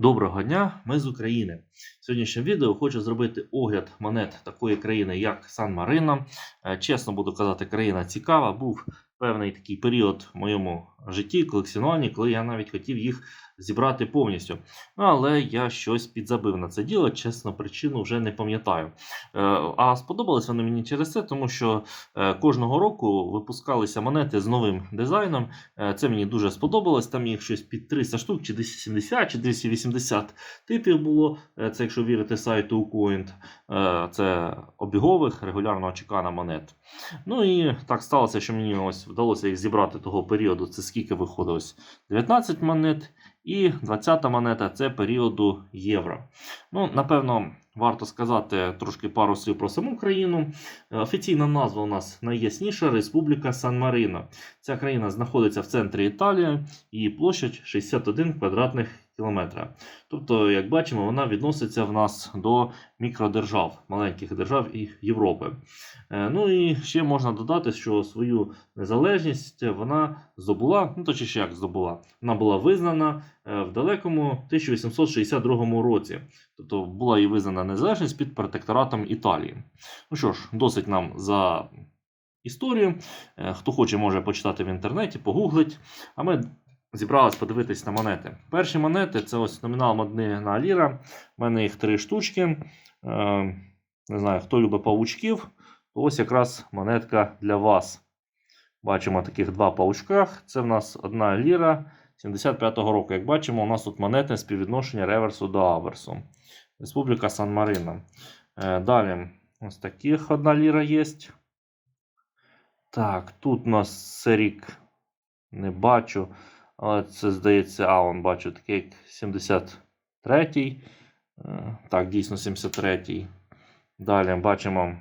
Доброго дня, ми з України. В сьогоднішньому відео хочу зробити огляд монет такої країни, як Сан Марино. Е, Чесно буду казати, країна цікава. Був певний такий період в моєму житті, колекціонуванні, коли я навіть хотів їх зібрати повністю. Ну, але я щось підзабив на це діло. Чесно, причину вже не пам'ятаю. Е, А сподобались вони мені через це, тому що е, кожного року випускалися монети з новим дизайном. Е, Це мені дуже сподобалось. Там їх щось під 300 штук, чи 270, чи 280 типів було. Це якщо вірити сайту Ucoin. Е, Це обігових регулярного чекана монет. Ну і так сталося, що мені ось вдалося їх зібрати того періоду. Це скільки виходить? Ось 19 монет. І 20-та монета це періоду євро. Ну, напевно, варто сказати трошки пару слів про саму країну. Е, Офіційна назва у нас найясніша Республіка Сан-Марино. Ця країна знаходиться в центрі Італії, її площадь 61 квадратних кілометра. Тобто, як бачимо, вона відноситься в нас до мікродержав, маленьких держав і Європи. Е, Ну і ще можна додати, що свою незалежність вона здобула, ну точніше як здобула, вона була визнана е, в далекому 1862 році. Тобто була і визнана незалежність під протекторатом Італії. Ну що ж, досить нам за історію. Е, Хто хоче, може почитати в інтернеті, погуглить. А ми зібрались подивитись на монети. Перші монети це ось номінал одна ліра. У мене їх три штучки. Е, Не знаю, хто любить павучків, то ось якраз монетка для вас. Бачимо таких два паучках. Це в нас одна ліра 75-го року. Як бачимо, у нас тут монетне співвідношення реверсу до аверсу. Республіка Сан-Марино. Е, Далі, ось таких одна ліра є. Так, тут у нас рік не бачу. Але це здається, а, он бачу такий як 73-й. Е, Так, дійсно 73-й. Далі бачимо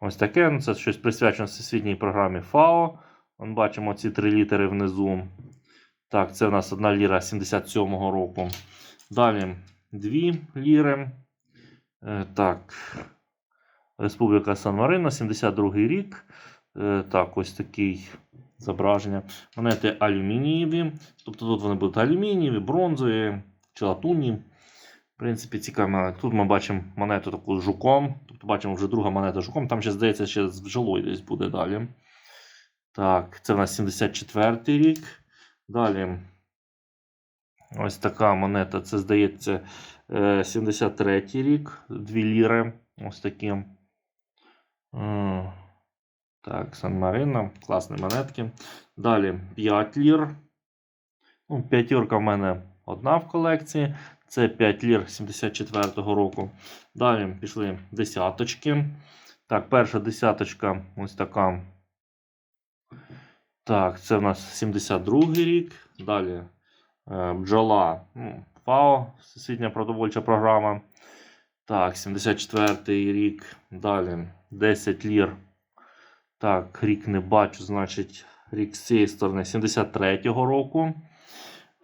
ось таке. Ну, Це щось присвячено всесвітній програмі ФАО. Вон бачимо ці три літери внизу. Так, це в нас одна ліра 77-го року. Далі дві ліри. Е, Так. Республіка Сан-Марино, 72-й рік. Е, Так, ось такий зображення. Монети алюмінієві. Тобто тут вони будуть алюмінієві, бронзові чи латунні. В принципі, цікаво. Тут ми бачимо монету таку з жуком. Тобто бачимо вже друга монета з жуком. Там ще, здається, ще з бджолою десь буде далі. Так, це в нас 74-й рік. Далі. Ось така монета. Це, здається, е, 73-й рік. Дві ліри. Ось такі. Так, Сан Марино. Класні монетки. Далі 5 лір. Ну, п'ятірка в мене одна в колекції. Це 5 лір 74-го року. Далі пішли десяточки. Так, перша десяточка ось така. Так, це в нас 72-й рік. Далі е, бджола. Ну, ФАО, Всесвітня продовольча програма. Так, 74-й рік. Далі 10 лір. Так, рік не бачу, значить, рік з цієї сторони 73-го року.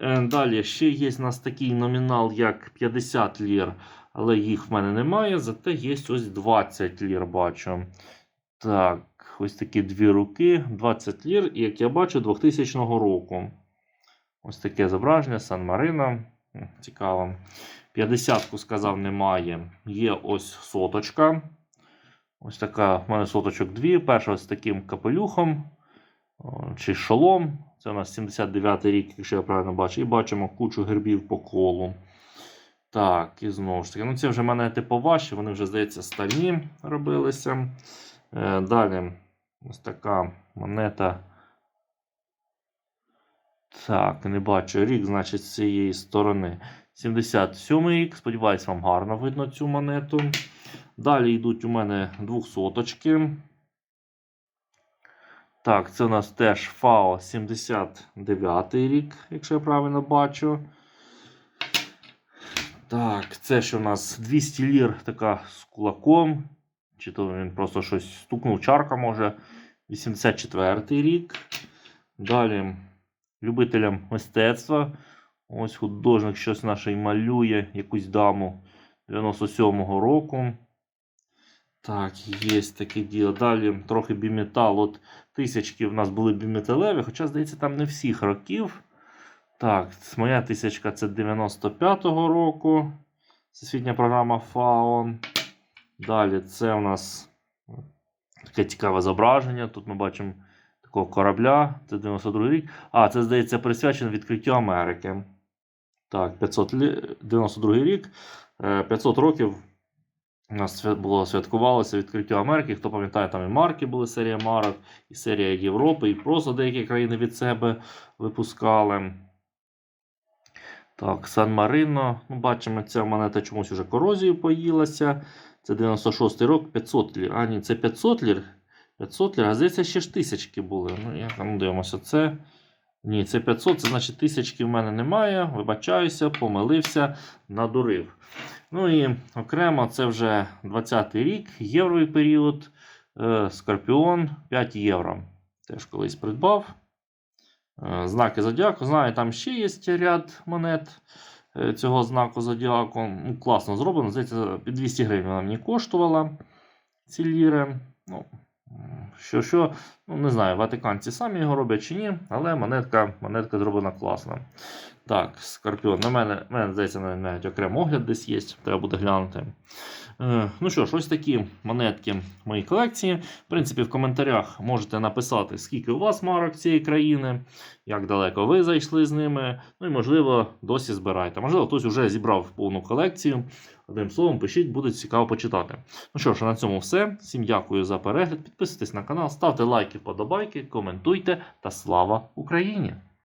Е, Далі ще є у нас такий номінал, як 50 лір, але їх в мене немає. Зате є ось 20 лір, бачу. Так, ось такі дві руки, 20 лір, і як я бачу, 2000 року. Ось таке зображення, Сан Марино. М, Цікаво. 50-ку сказав, немає. Є ось соточка. Ось така, в мене соточок дві. Перша з таким капелюхом чи шолом. Це у нас 79-й рік, якщо я правильно бачу. І бачимо кучу гербів по колу. Так, і знову ж таки. Ну, ці вже монети поважчі, вони вже, здається, стальні робилися. Е, далі ось така монета. Так, не бачу рік, значить, з цієї сторони. 77 рік. Сподіваюсь, вам гарно видно цю монету. Далі йдуть у мене двохсоточки. Так, це у нас теж ФАО 79 рік, якщо я правильно бачу. Так, це що у нас 200 лір така з кулаком. Чи то він просто щось стукнув чарка, може. 84 рік. Далі любителям мистецтва. Ось художник щось наше малює, якусь даму 97-го року. Так, є таке діло. Далі трохи біметал. От тисячки в нас були біметалеві, хоча, здається, там не всіх років. Так, моя тисячка це 95-го року. Всесвітня програма ФАО. Далі це у нас таке цікаве зображення. Тут ми бачимо такого корабля. Це 92 рік. А, це, здається, присвячено відкриттю Америки. Так, 500 лі... 92 рік. Е, 500 років у нас було святкувалося відкриття Америки. Хто пам'ятає, там і марки були серія марок, і серія Європи, і просто деякі країни від себе випускали. Так, Сан Марино. Ну, бачимо, ця монета чомусь вже корозію поїлася. Це 96 й рік, 500 лір. А, ні, це 500 лір. 500 лір, а здається, ще ж тисячки були. Ну, як ну, дивимося, це. Ні, це 500, це значить тисячки в мене немає. Вибачаюся, помилився, надурив. Ну і окремо, це вже 20-й рік, євровий період. Е, Скорпіон 5 євро. Теж колись придбав. Е, Знаки зодіаку. Знаю, там ще є ряд монет е, цього знаку зодіаку. Ну, класно зроблено. Здається, під 200 гривень вона мені коштувала ці ліри. Ну, що, що, ну не знаю, ватиканці самі його роблять чи ні, але монетка, монетка зроблена класно. Так, Скорпіон. На мене, мене здається, навіть окремо огляд десь є, треба буде глянути. Е, ну що ж, ось такі монетки в моїй колекції. В принципі, в коментарях можете написати, скільки у вас марок цієї країни, як далеко ви зайшли з ними. Ну і, можливо, досі збираєте. Можливо, хтось вже зібрав повну колекцію. Одним словом, пишіть, буде цікаво почитати. Ну що ж, на цьому все. Всім дякую за перегляд. Підписуйтесь на канал, ставте лайки, вподобайки, коментуйте та слава Україні!